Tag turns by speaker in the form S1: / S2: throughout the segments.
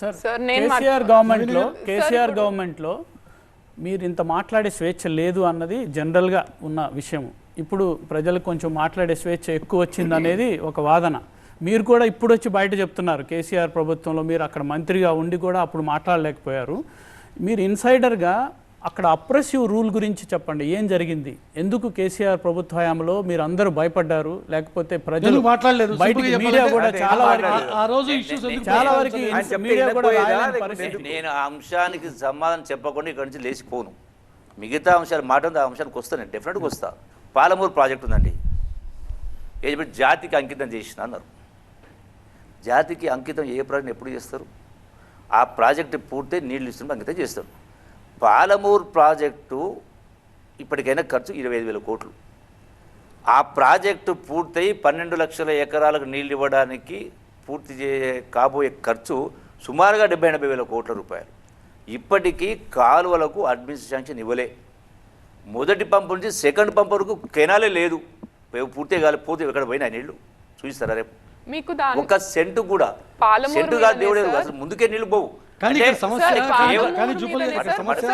S1: Sir KCR గవర్నమెంట్లో కేసీఆర్ గవర్నమెంట్లో మీరు ఇంత మాట్లాడే స్వేచ్ఛ లేదు అన్నది జనరల్గా ఉన్న విషయం ఇప్పుడు ప్రజలకు కొంచెం మాట్లాడే స్వేచ్ఛ ఎక్కువ వచ్చింది అనేది ఒక వాదన. మీరు కూడా ఇప్పుడు వచ్చి బయట చెప్తున్నారు కేసీఆర్ ప్రభుత్వంలో మీరు అక్కడ మంత్రిగా ఉండి కూడా అప్పుడు మాట్లాడలేకపోయారు. మీరు ఇన్సైడర్గా అక్కడ అప్రెసివ్ రూల్ గురించి చెప్పండి. ఏం జరిగింది? ఎందుకు కేసీఆర్ ప్రభుత్వ హయాంలో మీరు అందరూ భయపడ్డారు? లేకపోతే ప్రజలు
S2: మాట్లాడలేదు?
S1: బయటికి మీడియా కూడా చాలా వరకు?
S2: ఆ రోజు ఇష్యూస్ ఎందుకు
S1: చాలా వరకు మీడియా కూడా.
S3: నేను ఆ అంశానికి సమాధానం చెప్పకుండా ఇక్కడి నుంచి లేచిపోను. మిగతా అంశాలు మాట ఉంది, ఆ అంశానికి వస్తాను నేను డెఫినెట్గా వస్తా. పాలమూరు ప్రాజెక్ట్ ఉందండి. ఏది జాతికి అంకితం చేసిన అన్నారు. జాతికి అంకితం ఏ ప్రాజెక్ట్ ఎప్పుడు చేస్తారు? ఆ ప్రాజెక్టు పూర్తి నీళ్ళు ఇస్తున్న అంకితం చేస్తారు. పాలమూరు ప్రాజెక్టు ఇప్పటికైనా ఖర్చు ఇరవై ఐదు వేల కోట్లు. ఆ ప్రాజెక్టు పూర్తయి పన్నెండు లక్షల ఎకరాలకు నీళ్ళు ఇవ్వడానికి పూర్తి చే కాబోయే ఖర్చు సుమారుగా డెబ్బై ఎనభై వేల కోట్ల రూపాయలు. ఇప్పటికీ కాలువలకు అడ్మినిస్ట్రేషన్ శాంక్షన్ ఇవ్వలే. మొదటి పంపు నుంచి సెకండ్ పంప్ వరకు కెనాలే లేదు. పూర్తి కాలి పోతే ఎక్కడ పోయినా నీళ్ళు చూపిస్తారా రేపు?
S4: మీకు
S3: ఒక సెంటు కూడా. సెంటు కాదు దేవుడే. అసలు ముందుకే నీళ్ళు పోవు.
S2: కానీ ఇక్కడ సమస్య జూపల్లి సమస్య.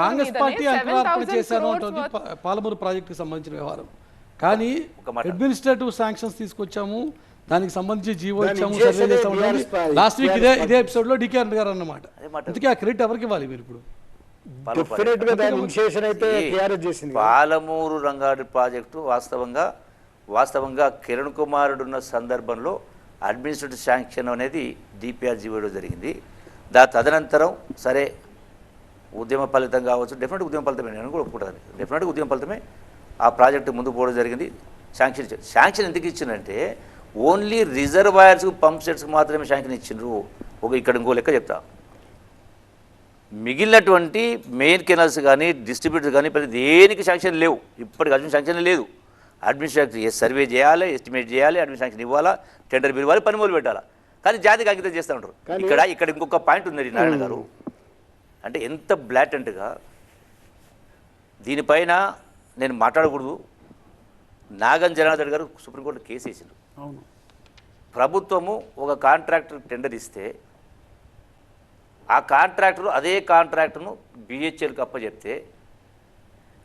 S2: కాంగ్రెస్ పార్టీ అంకురార్పణ
S4: 7,000
S2: చేశారు
S4: crores
S2: అంటుంది పాలమూరు ప్రాజెక్టుకి సంబంధించిన వ్యవహారం. కానీ. అడ్మినిస్ట్రేటివ్ శాంక్షన్స్ తీసుకొచ్చాము. దానికి సంబంధించి జీవో ఇచ్చాము సర్వే
S5: పార్టీ.
S2: లాస్ట్ వీక్ ఇదే ఇదే ఎపిసోడ్లో డికే గారు అన్నమాట.
S3: అదే మాట.
S2: అందుకే ఆ క్రెడిట్ ఎవరికి ఇవ్వాలి మీరు ఇప్పుడు?
S3: పాలమూరు రంగారెడ్డి ప్రాజెక్టు వాస్తవంగా వాస్తవంగా కిరణ్ కుమారుడు ఉన్న సందర్భంలో అడ్మినిస్ట్రేటివ్ శాంక్షన్ అనేది డిపిఆర్ జీవోలో జరిగింది. దా తదనంతరం సరే ఉద్యమ ఫలితం కావచ్చు డెఫినెట్ ఉద్యమ ఫలితమే నేను కూడా ఒప్పుకుంటాను. డెఫినెట్గా ఉద్యమ ఫలితమే ఆ ప్రాజెక్టు ముందుకు పోవడం జరిగింది. శాంక్షన్ ఇచ్చారు. శాంక్షన్ ఎందుకు ఇచ్చిందంటే ఓన్లీ రిజర్వాయర్స్ పంప్ సెట్స్కి మాత్రమే శాంక్షన్ ఇచ్చిండ్రు. ఒక ఇక్కడ ఇంకో లెక్క చెప్తా. మిగిలినటువంటి మెయిన్ కెనాల్స్ కానీ డిస్ట్రిబ్యూటర్స్ కానీ ప్రతి దేనికి శాంక్షన్ లేవు. ఇప్పటికి అడ్మిషన్ శాంక్షన్ లేదు. అడ్మినిస్ట్రేషన్ సర్వే చేయాలి ఎస్టిమేట్ చేయాలి అడ్మినిస్ట్రేషన్ ఇవ్వాలా టెండర్ బిల్ పని మొదలు పెట్టాలా కానీ జాతికి అంకితం చేస్తూ ఉంటారు. ఇక్కడ ఇక్కడ ఇంకొక పాయింట్ ఉంది నారాయణ గారు. అంటే ఎంత బ్లాటెంట్గా దీనిపైన నేను మాట్లాడకూడదు. నాగన్ జనార్దన్ గారు సుప్రీంకోర్టు కేసు వేసిండు. ప్రభుత్వము ఒక కాంట్రాక్టర్ టెండర్ ఇస్తే ఆ కాంట్రాక్టర్ అదే కాంట్రాక్టర్ను బిహెచ్ఎల్కి అప్పచెప్తే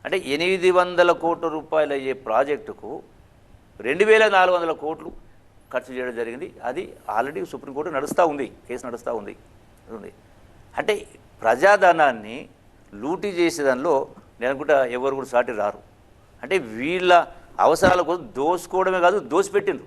S3: అంటే ఎనిమిది వందల కోట్ల రూపాయలు అయ్యే ప్రాజెక్టుకు రెండు వేల నాలుగు వందల కోట్లు ఖర్చు చేయడం జరిగింది. అది ఆల్రెడీ సుప్రీంకోర్టు నడుస్తూ ఉంది. కేసు నడుస్తూ ఉంది. ఉంది. అంటే ప్రజాధనాన్ని లూటీ చేసే దానిలో నేను అనుకుంటా ఎవరు కూడా సాటి రారు. అంటే వీళ్ళ అవసరాల కోసం దోసుకోవడమే కాదు దోసిపెట్టిండ్రు.